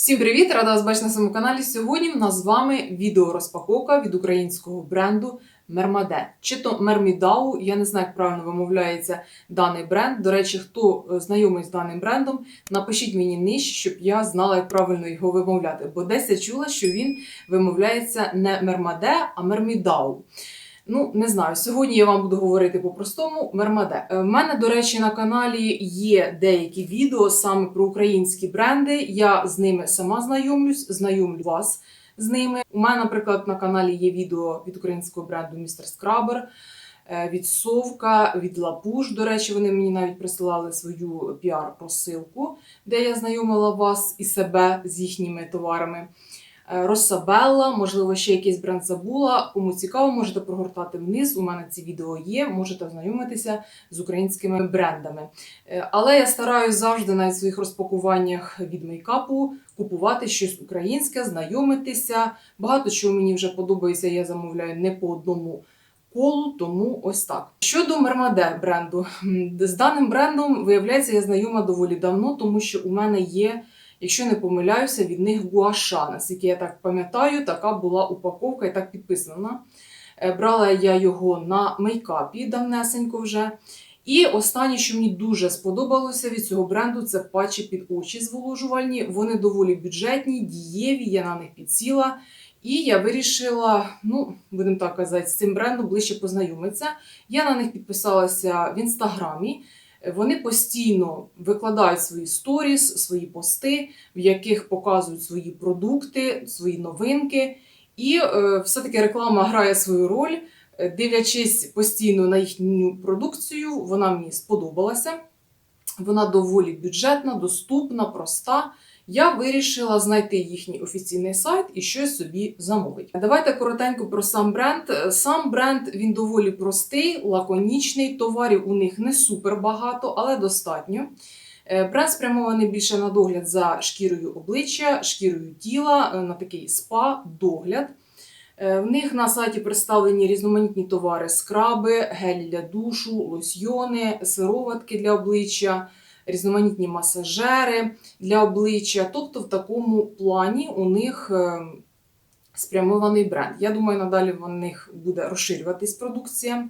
Всім привіт! Рада вас бачити на своєму каналі. Сьогодні в нас з вами відеорозпаковка від українського бренду Мермаде. Чи то Мермідау, я не знаю, як правильно вимовляється даний бренд. До речі, хто е, знайомий з даним брендом, напишіть мені нижче, щоб я знала, як правильно його вимовляти. Бо десь я чула, що він вимовляється не Мермаде, а Мермідау. Ну, не знаю. Сьогодні я вам буду говорити по-простому Мермаде. У мене, до речі, на каналі є деякі відео саме про українські бренди. Я з ними сама знайомлюсь, знайомлю вас з ними. У мене, наприклад, на каналі є відео від українського бренду Містер Скрабер. е, Від Совка, від Лапуш. До речі, вони мені навіть присилали свою піар-просилку, де я знайомила вас і себе з їхніми товарами. Е, Росабелла, можливо, ще якийсь бренд забула. Кому цікаво, можете прогортати вниз. У мене ці відео є, можете ознайомитися з українськими брендами. Е, Але я стараюсь завжди на своїх розпакуваннях від мейкапу купувати щось українське, знайомитися. Багато чого мені вже подобається, я замовляю не по одному. Колу, тому ось так. Щодо Мермаде бренду, з даним брендом, виявляється, я знайома доволі давно, тому що у мене є Якщо не помиляюся, від них гуаша. Наскільки я так пам'ятаю, така була упаковка і так підписана. Е, Брала я його на мейкапі давнесенько вже. І останнє, що мені дуже сподобалося від цього бренду, це патчі під очі зволожувальні. Вони доволі бюджетні, дієві, я на них підсіла. І я вирішила, ну, будемо так казати, з цим брендом ближче познайомитися. Я на них підписалася в інстаграмі. Вони постійно викладають свої сторіс, свої пости, в яких показують свої продукти, свої новинки. І е, все-таки реклама грає свою роль. Е, Дивлячись постійно на їхню продукцію, вона мені сподобалася. Вона доволі бюджетна, доступна, проста. Я вирішила знайти їхній офіційний сайт і щось собі замовити. Давайте коротенько про сам бренд. Сам бренд він доволі простий, лаконічний. Товарів у них не супер багато, але достатньо. Е, Бренд спрямований більше на догляд за шкірою обличчя, шкірою тіла, е, на такий спа-догляд. Е, В них на сайті представлені різноманітні товари: скраби, гелі для душу, лосьйони, сироватки для обличчя, різноманітні масажери для обличчя. Тобто, в такому плані у них е, спрямований бренд. Я думаю, надалі в них буде розширюватись продукція.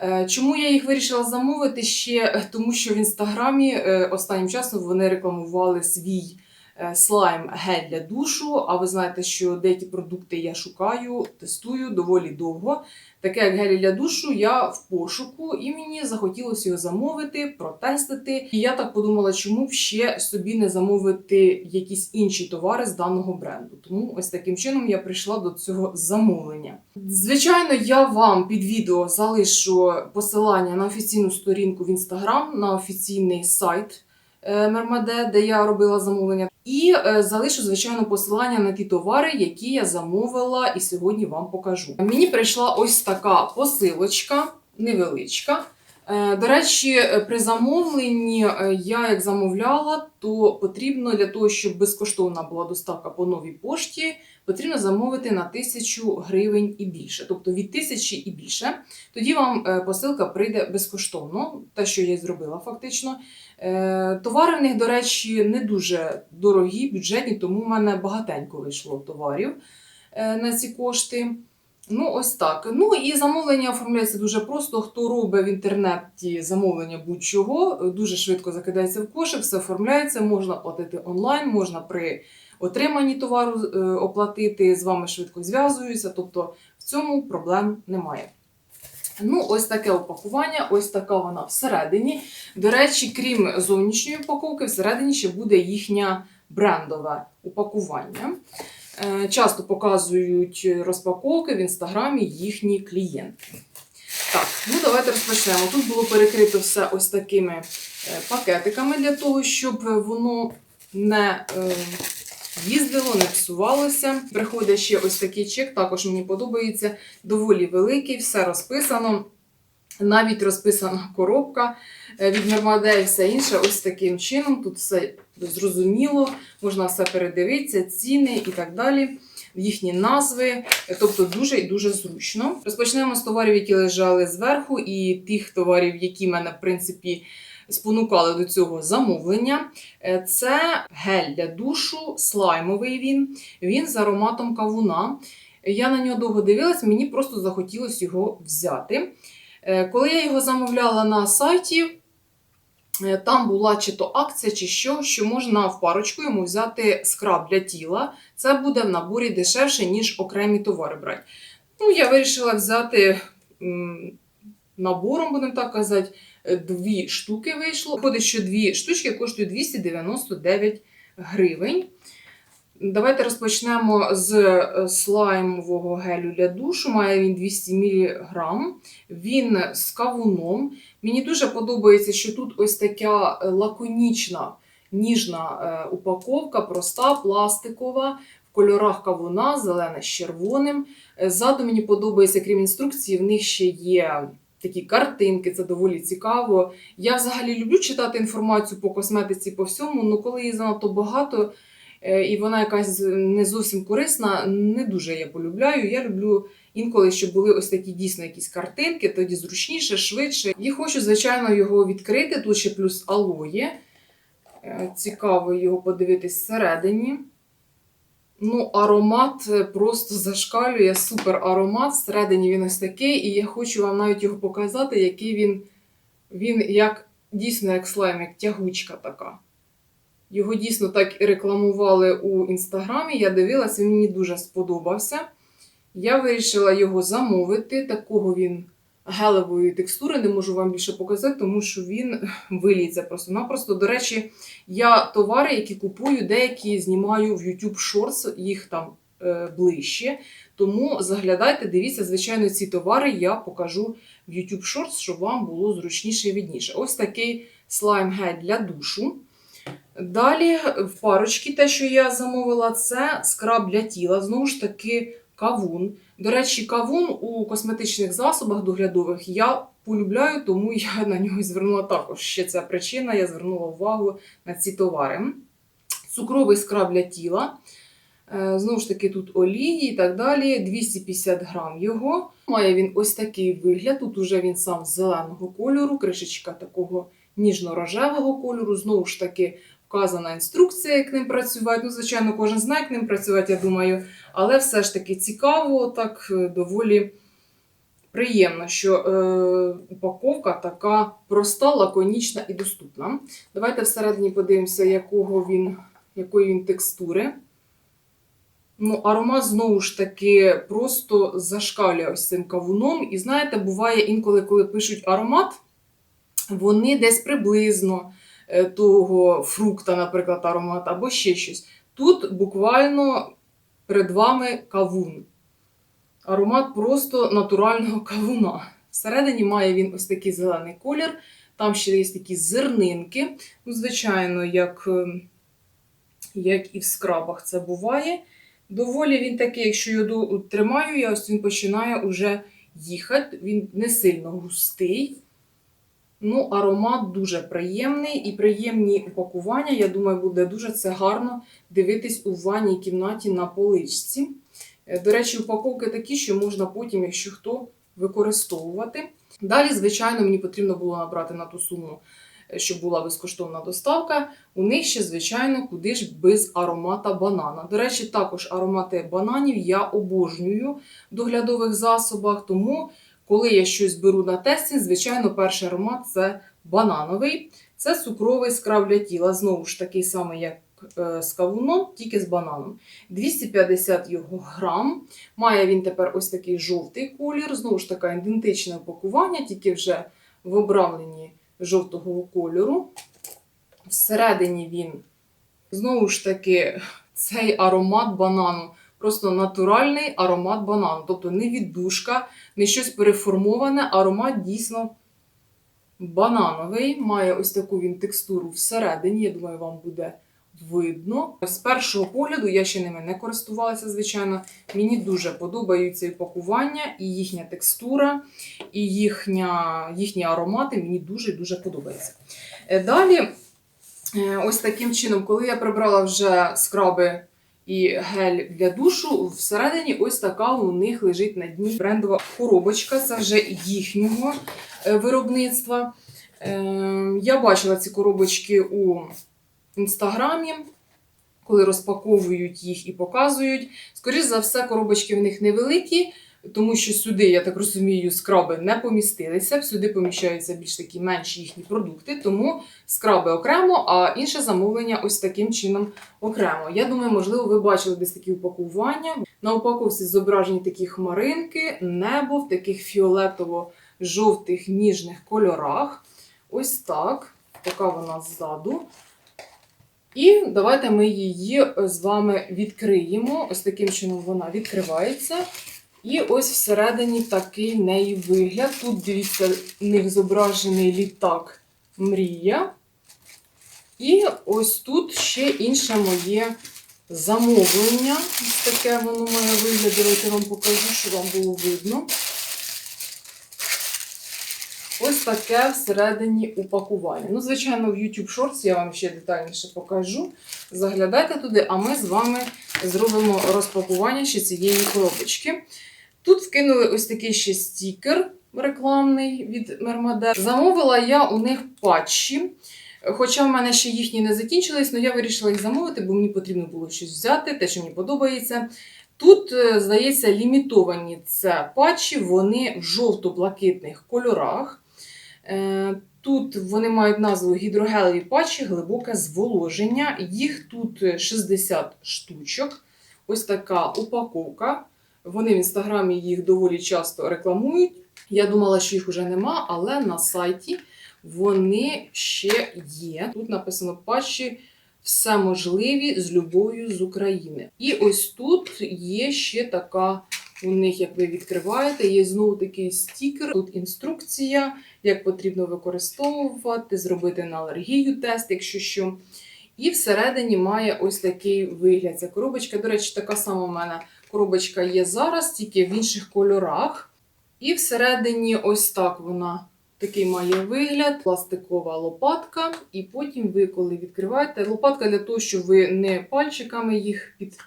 Е, Чому я їх вирішила замовити ще? Е, Тому що в інстаграмі останнім часом вони рекламували свій слайм гель для душу. А ви знаєте, що деякі продукти я шукаю, тестую доволі довго. Таке як гель для душу, я в пошуку, і мені захотілося його замовити, протестити. І я так подумала, чому б ще собі не замовити якісь інші товари з даного бренду. Тому ось таким чином я прийшла до цього замовлення. Звичайно, я вам під відео залишу посилання на офіційну сторінку в інстаграм, на офіційний сайт е, Мермаде, де я робила замовлення. І е, залишу, звичайно, посилання на ті товари, які я замовила і сьогодні вам покажу. Мені прийшла ось така посилочка, невеличка. Е, До речі, е, при замовленні е, я як замовляла, то потрібно для того, щоб безкоштовна була доставка по новій пошті, потрібно замовити на тисячу гривень і більше, тобто від тисячі і більше. Тоді вам е, посилка прийде безкоштовно, те, що я зробила фактично. Е, Товари в них, до речі, не дуже дорогі, бюджетні, тому в мене багатенько вийшло товарів е, на ці кошти. Ну, ось так. Ну і замовлення оформляється дуже просто. Хто робить в інтернеті замовлення будь-чого, дуже швидко закидається в кошик, все оформляється, можна платити онлайн, можна при отриманні товару е, оплатити, з вами швидко зв'язуються, тобто в цьому проблем немає. Ну, ось таке упакування, ось така вона всередині. До речі, крім зовнішньої упаковки, всередині ще буде їхнє брендове упакування. Е, Часто показують розпаковки в інстаграмі їхні клієнти. Так, ну давайте розпочнемо. Тут було перекрито все ось такими е, пакетиками для того, щоб воно не е, їздило, не псувалося. Приходить ще ось такий чек, також мені подобається. Доволі великий, все розписано. Навіть розписана коробка е, від Нормаде і все інше. Ось таким чином. Тут все зрозуміло, можна все передивитися, ціни і так далі. Їхні назви, тобто дуже і дуже зручно. Розпочнемо з товарів, які лежали зверху, і тих товарів, які в мене, в принципі, спонукали до цього замовлення. Е, Це гель для душу, слаймовий він. Він з ароматом кавуна. Я на нього довго дивилась, мені просто захотілося його взяти. Е, Коли я його замовляла на сайті, е, там була чи то акція, чи що, що можна в парочку йому взяти скраб для тіла. Це буде в наборі дешевше, ніж окремі товари брати. Ну, я вирішила взяти набором, будемо так казати, дві штуки вийшло. Виходить, що дві штучки коштують 299 гривень. Давайте розпочнемо з е, слаймового гелю для душу. Має він 200 мг. Він з кавуном. Мені дуже подобається, що тут ось така лаконічна, ніжна е, упаковка, проста, пластикова, в кольорах кавуна, зелене з червоним. Е, Ззаду мені подобається, крім інструкції, в них ще є такі картинки, це доволі цікаво. Я взагалі люблю читати інформацію по косметиці по всьому, але коли її занадто багато е, і вона якась не зовсім корисна, не дуже я полюбляю. Я люблю інколи, щоб були ось такі дійсно якісь картинки, тоді зручніше, швидше. І хочу, звичайно, його відкрити. Тут ще плюс алоє. Е, Цікаво його подивитись всередині. Ну, аромат е, просто зашкалює, супер аромат. Всередині він ось такий, і я хочу вам навіть його показати, який він, він як дійсно як слайм, як тягучка така. Його дійсно так і рекламували у інстаграмі. Я дивилася, він мені дуже сподобався. Я вирішила його замовити. Такого він гелевої текстури, не можу вам більше показати, тому що він виліться просто-напросто. До речі, я товари, які купую, деякі знімаю в YouTube Shorts, їх там е, ближче. Тому заглядайте, дивіться, звичайно, ці товари я покажу в YouTube Shorts, щоб вам було зручніше і відніше. Ось такий слайм гель для душу. Далі в парочки, те, що я замовила, це скраб для тіла. Знову ж таки, кавун. До речі, кавун у косметичних засобах доглядових я полюбляю, тому я на нього звернула також. Ще ця причина, я звернула увагу на ці товари. Цукровий скраб для тіла. Е, Знову ж таки, тут олії і так далі. 250 грам його. Має він ось такий вигляд. Тут уже він сам зеленого кольору, кришечка такого ніжно-рожевого кольору. Знову ж таки, вказана інструкція, як ним працювати. Ну, звичайно, кожен знає, як ним працювати, я думаю. Але все ж таки цікаво, так е, доволі приємно, що е, упаковка така проста, лаконічна і доступна. Давайте всередині подивимося, якого він, якої він текстури. Ну, аромат знову ж таки просто зашкалює ось цим кавуном. І знаєте, буває інколи, коли пишуть аромат, вони десь приблизно е, того фрукта, наприклад, аромат, або ще щось. Тут буквально перед вами кавун. Аромат просто натурального кавуна. Всередині має він ось такий зелений колір. Там ще є такі зернинки. Ну, звичайно, як, е, як і в скрабах це буває. Доволі він такий, якщо його тримаю, я ось він починає уже їхати. Він не сильно густий. Ну, аромат дуже приємний і приємні упакування. Я думаю, буде дуже це гарно дивитись у ванній кімнаті на поличці. Е, До речі, упаковки такі, що можна потім, якщо хто, використовувати. Далі, звичайно, мені потрібно було набрати на ту суму, е, щоб була безкоштовна доставка. У них ще, звичайно, куди ж без аромата банана. До речі, також аромати бананів я обожнюю в доглядових засобах, тому. Коли я щось беру на тесті, звичайно, перший аромат це банановий. Це цукровий скраб тіла. Знову ж такий самий, як е, з кавуном, тільки з бананом. 250 його грам. Має він тепер ось такий жовтий колір. Знову ж таке ідентичне упакування, тільки вже в обрамленні жовтого кольору. Всередині він, знову ж таки, цей аромат банану. Просто натуральний аромат банану. Тобто не віддушка, не щось переформоване, аромат дійсно банановий. Має ось таку він текстуру всередині. Я думаю, вам буде видно. З першого погляду я ще ними не користувалася, звичайно. Мені дуже подобаються і пакування, і їхня текстура, і їхня, їхні аромати. Мені дуже-дуже подобається. Е, Далі, е, ось таким чином, коли я прибрала вже скраби і гель для душу. Всередині ось така у них лежить на дні брендова коробочка. Це вже їхнього е, виробництва. Е, я бачила ці коробочки у інстаграмі, коли розпаковують їх і показують. Скоріше за все, коробочки в них невеликі, тому що сюди, я так розумію, скраби не помістилися. Сюди поміщаються більш такі менші їхні продукти, тому скраби окремо, а інше замовлення ось таким чином окремо. Я думаю, можливо, ви бачили десь такі упакування. На упаковці зображені такі хмаринки, небо в таких фіолетово-жовтих ніжних кольорах. Ось так. Така вона ззаду. І давайте ми її з вами відкриємо. Ось таким чином вона відкривається. І ось всередині такий неї вигляд. Тут, дивіться, в них зображений літак Мрія. І ось тут ще інше моє замовлення. Ось таке воно має вигляд. Давайте вам покажу, щоб вам було видно. Ось таке всередині упакування. Ну, звичайно, в YouTube Shorts я вам ще детальніше покажу. Заглядайте туди, а ми з вами зробимо розпакування ще цієї коробочки. Тут вкинули ось такий ще стікер рекламний від Мермаде. Замовила я у них патчі. Хоча в мене ще їхні не закінчились, але я вирішила їх замовити, бо мені потрібно було щось взяти, те, що мені подобається. Тут, е, здається, лімітовані це патчі, вони в жовто-блакитних кольорах. Е, Тут вони мають назву гідрогелеві патчі, глибоке зволоження. Їх тут 60 штучок. Ось така упаковка. Вони в інстаграмі їх доволі часто рекламують. Я думала, що їх вже нема, але на сайті вони ще є. Тут написано патчі все можливі з любов'ю з України. І ось тут є ще така. У них, як ви відкриваєте, є знову такий стікер. Тут інструкція, як потрібно використовувати, зробити на алергію тест, якщо що. І всередині має ось такий вигляд. Ця коробочка, до речі, така сама у мене коробочка є зараз, тільки в інших кольорах. І всередині ось так вона такий має вигляд, пластикова лопатка. І потім ви, коли відкриваєте, лопатка для того, щоб ви не пальчиками їх під.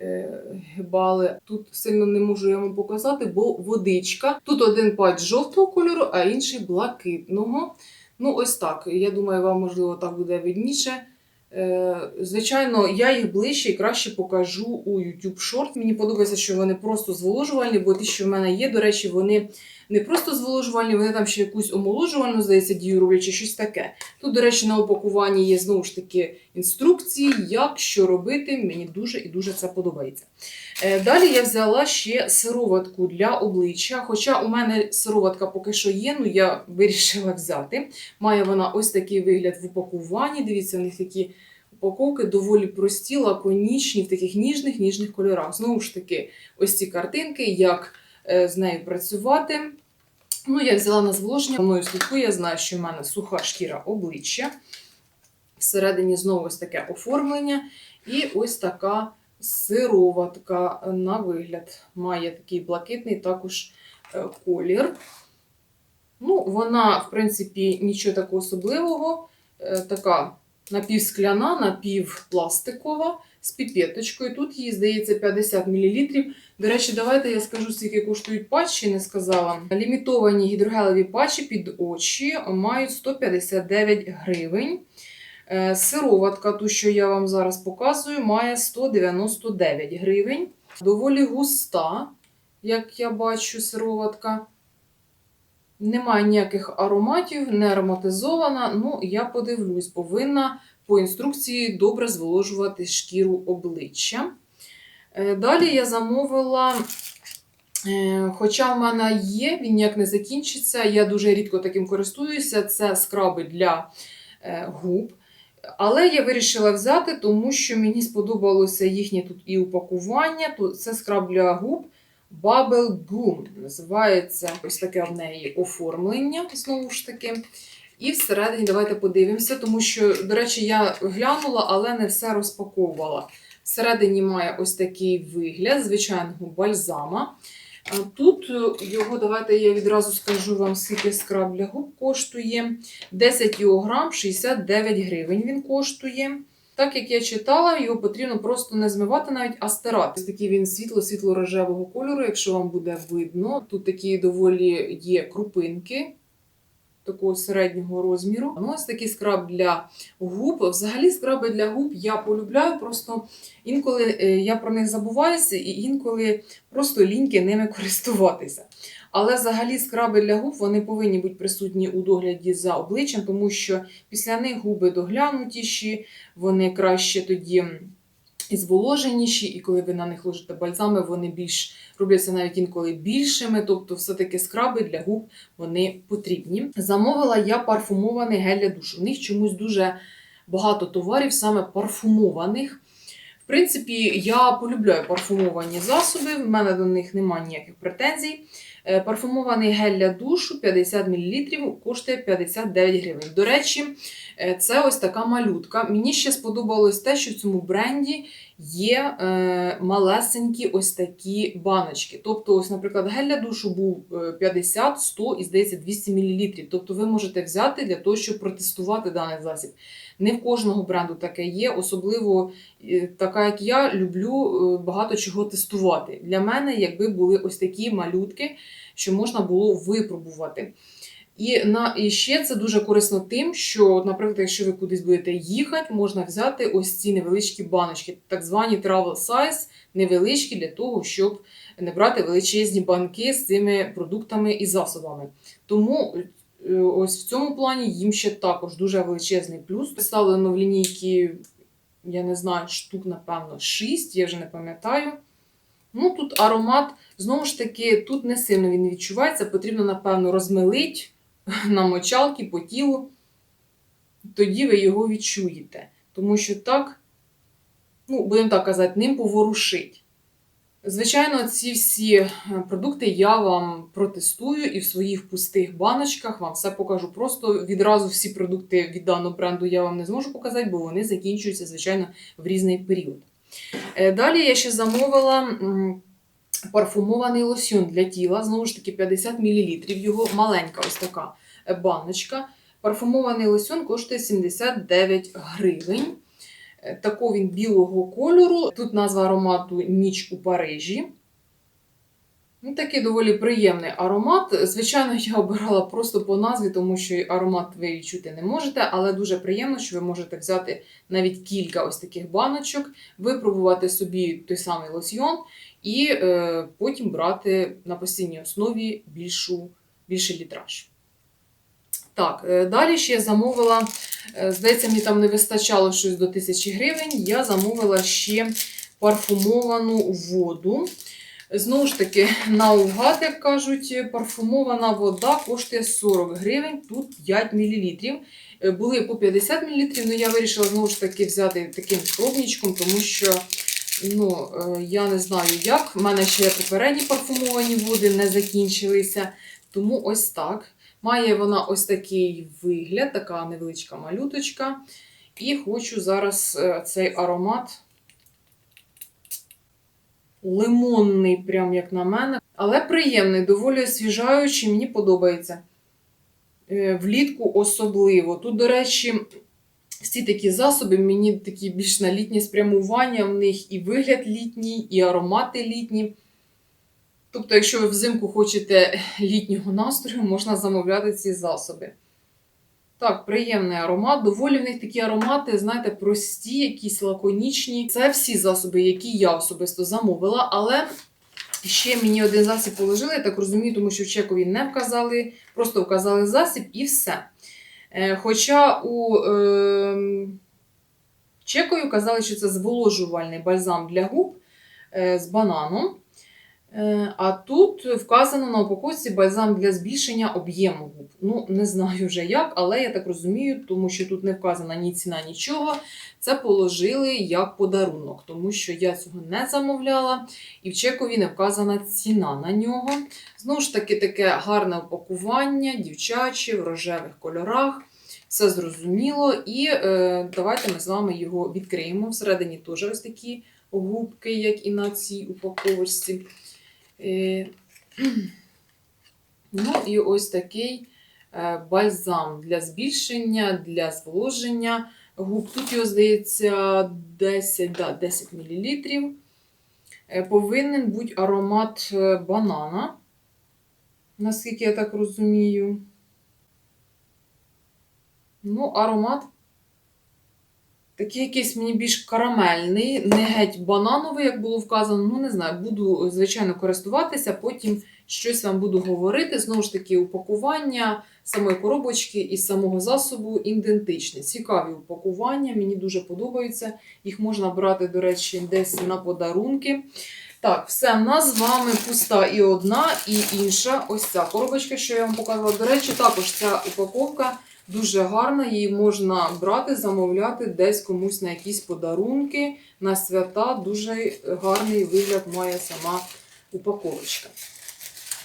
е. Тут сильно не можу я вам показати, бо водичка. Тут один пальць жовтого кольору, а інший блакитного. Ну, ось так. Я думаю, вам можливо так буде видніше. Е, Звичайно, я їх ближче і краще покажу у YouTube Short. Мені подобається, що вони просто зволожувальні, бо ті, що в мене є, до речі, вони не просто зволожувальні, вони там ще якусь омоложувальну, здається, дію роблять чи щось таке. Тут, до речі, на упакуванні є знову ж таки інструкції, як що робити. Мені дуже і дуже це подобається. Е, Далі я взяла ще сироватку для обличчя. Хоча у мене сироватка поки що є, ну я вирішила взяти. Має вона ось такий вигляд в упакуванні. Дивіться, у них такі упаковки доволі прості, лаконічні, в таких ніжних ніжних кольорах. Знову ж таки, ось ці картинки, як з нею працювати. Ну, я взяла на зволоження, мною слідкую, я знаю, що в мене суха шкіра обличчя. Всередині знову ось таке оформлення. І ось така сироватка на вигляд. Має такий блакитний також е, колір. Ну, вона, в принципі, нічого такого особливого. Е, Така напівскляна, напівпластикова з піпеточкою. Тут їй, здається, 50 мл. До речі, давайте я скажу, скільки коштують патчі, не сказала. Лімітовані гідрогелеві патчі під очі мають 159 гривень. Е, Сироватка, ту, що я вам зараз показую, має 199 гривень. Доволі густа, як я бачу, сироватка. Немає ніяких ароматів, не ароматизована. Ну, я подивлюсь, повинна по інструкції добре зволожувати шкіру обличчя. Е, Далі я замовила, е, хоча в мене є, він ніяк не закінчиться. Я дуже рідко таким користуюся. Це скраби для е, губ. Але я вирішила взяти, тому що мені сподобалося їхнє тут і упакування. Це скраб для губ Bubble Gum. Називається ось таке в неї оформлення, знову ж таки. І всередині давайте подивимося, тому що, до речі, я глянула, але не все розпаковувала. Всередині має ось такий вигляд звичайного бальзама. Тут е, його, давайте я відразу скажу вам, скільки скраб для губ коштує. 10 його 69 гривень він коштує. Так як я читала, його потрібно просто не змивати навіть, а стирати. Ось такий він світло-світло-рожевого кольору, якщо вам буде видно. Тут такі доволі є крупинки. Такого середнього розміру. Ну, ось такий скраб для губ. Взагалі, скраби для губ я полюбляю, просто інколи е, я про них забуваюся, і інколи просто ліньки ними користуватися. Але взагалі скраби для губ вони повинні бути присутні у догляді за обличчям, тому що після них губи доглянутіші, вони краще тоді і зволоженіші, і коли ви на них ложите бальзами, вони більш робляться навіть інколи більшими. Тобто, все-таки скраби для губ вони потрібні. Замовила я парфумований гель для душу. У них чомусь дуже багато товарів, саме парфумованих. В принципі, я полюбляю парфумовані засоби, в мене до них немає ніяких претензій. Е, Парфумований гель для душу 50 мл коштує 59 гривень. До речі, е, це ось така малютка. Мені ще сподобалось те, що в цьому бренді є е, малесенькі ось такі баночки. Тобто, ось, наприклад, гель для душу був е, 50, 100 і, здається, 200 мл. Тобто ви можете взяти для того, щоб протестувати даний засіб. Не в кожного бренду таке є, особливо така, як я, люблю багато чого тестувати. Для мене, якби були ось такі малютки, що можна було випробувати. І, на, і ще це дуже корисно тим, що, наприклад, якщо ви кудись будете їхати, можна взяти ось ці невеличкі баночки, так звані travel size, невеличкі для того, щоб не брати величезні банки з цими продуктами і засобами. Тому е, ось в цьому плані їм ще також дуже величезний плюс. Представлено в лінійки, я не знаю, штук, напевно, 6, я вже не пам'ятаю. Ну, тут аромат, знову ж таки, тут не сильно він відчувається, потрібно, напевно, розмилити на мочалки по тілу. Тоді ви його відчуєте. Тому що так, ну, будемо так казати, ним поворушить. Звичайно, ці всі е, продукти я вам протестую і в своїх пустих баночках вам все покажу. Просто відразу всі продукти від даного бренду я вам не зможу показати, бо вони закінчуються, звичайно, в різний період. Е, Далі я ще замовила парфумований лосьон для тіла. Знову ж таки, 50 мл. Його маленька ось така е, баночка. Парфумований лосьон коштує 79 гривень. Е, Такого він білого кольору. Тут назва аромату Ніч у Парижі. Ну, такий доволі приємний аромат. Звичайно, я обирала просто по назві, тому що аромат ви відчути не можете, але дуже приємно, що ви можете взяти навіть кілька ось таких баночок, випробувати собі той самий лосьйон і е, потім брати на постійній основі більшу, більший літраж. Так, е, далі ще я замовила, е, здається, мені там не вистачало щось до 1000 гривень. Я замовила ще парфумовану воду. Знову ж таки, наугад, як кажуть, парфумована вода коштує 40 гривень, тут 5 мл. Були по 50 мл, але я вирішила знову ж таки взяти таким пробничком, тому що ну, е, я не знаю як. У мене ще попередні парфумовані води не закінчилися. Тому ось так. Має вона ось такий вигляд, така невеличка малюточка. І хочу зараз е, цей аромат лимонний, прям як на мене. Але приємний, доволі освіжаючий, мені подобається. Е, Влітку особливо. Тут, до речі, всі такі засоби, мені такі більш на літнє спрямування, в них і вигляд літній, і аромати літні. Тобто, якщо ви взимку хочете літнього настрою, можна замовляти ці засоби. Так, приємний аромат. Доволі в них такі аромати, знаєте, прості, якісь лаконічні. Це всі засоби, які я особисто замовила, але ще мені один засіб положили, я так розумію, тому що в чекові не вказали, просто вказали засіб і все. Е, Хоча у е, чекові вказали, що це зволожувальний бальзам для губ е, з бананом. Е, А тут вказано на упаковці бальзам для збільшення об'єму губ. Ну, не знаю вже як, але я так розумію, тому що тут не вказана ні ціна, нічого. Це положили як подарунок, тому що я цього не замовляла, і в чекові не вказана ціна на нього. Знову ж таки, таке гарне упакування, дівчаче, в рожевих кольорах. Все зрозуміло. І е, давайте ми з вами його відкриємо. Всередині теж ось такі губки, як і на цій упаковочці. Е, Ну і ось такий е, бальзам для збільшення, для зволоження губ. Тут його, здається, 10, да, 10 мл. Повинен бути аромат е, банана, наскільки я так розумію. Ну, аромат такий якийсь мені більш карамельний, не геть банановий, як було вказано. Ну, не знаю, буду, звичайно, користуватися, потім щось вам буду говорити. Знову ж таки, упакування самої коробочки і самого засобу ідентичне. Цікаві упакування, мені дуже подобаються. Їх можна брати, до речі, десь на подарунки. Так, все, в нас з вами пуста і одна, і інша. Ось ця коробочка, що я вам показувала. До речі, також ця упаковка дуже гарна. Її можна брати, замовляти десь комусь на якісь подарунки, на свята. Дуже гарний вигляд має сама упаковочка.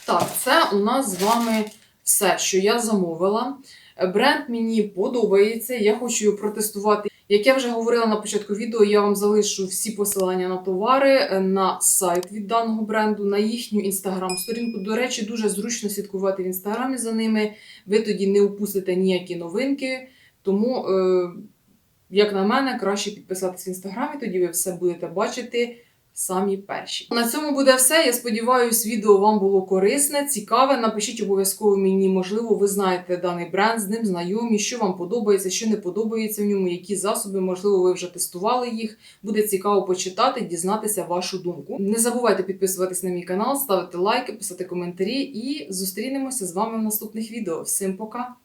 Так, це у нас з вами все, що я замовила. Бренд мені подобається, я хочу його протестувати. Як я вже говорила на початку відео, я вам залишу всі посилання на товари, е, на сайт від даного бренду, на їхню інстаграм-сторінку. До речі, дуже зручно слідкувати в інстаграмі за ними. Ви тоді не упустите ніякі новинки. Тому, е, як на мене, краще підписатися в інстаграмі, тоді ви все будете бачити самі перші. На цьому буде все. Я сподіваюся, відео вам було корисне, цікаве. Напишіть обов'язково мені, можливо, ви знаєте даний бренд, з ним знайомі, що вам подобається, що не подобається в ньому, які засоби, можливо, ви вже тестували їх. Буде цікаво почитати, дізнатися вашу думку. Не забувайте підписуватись на мій канал, ставити лайки, писати коментарі і зустрінемося з вами в наступних відео. Всім пока!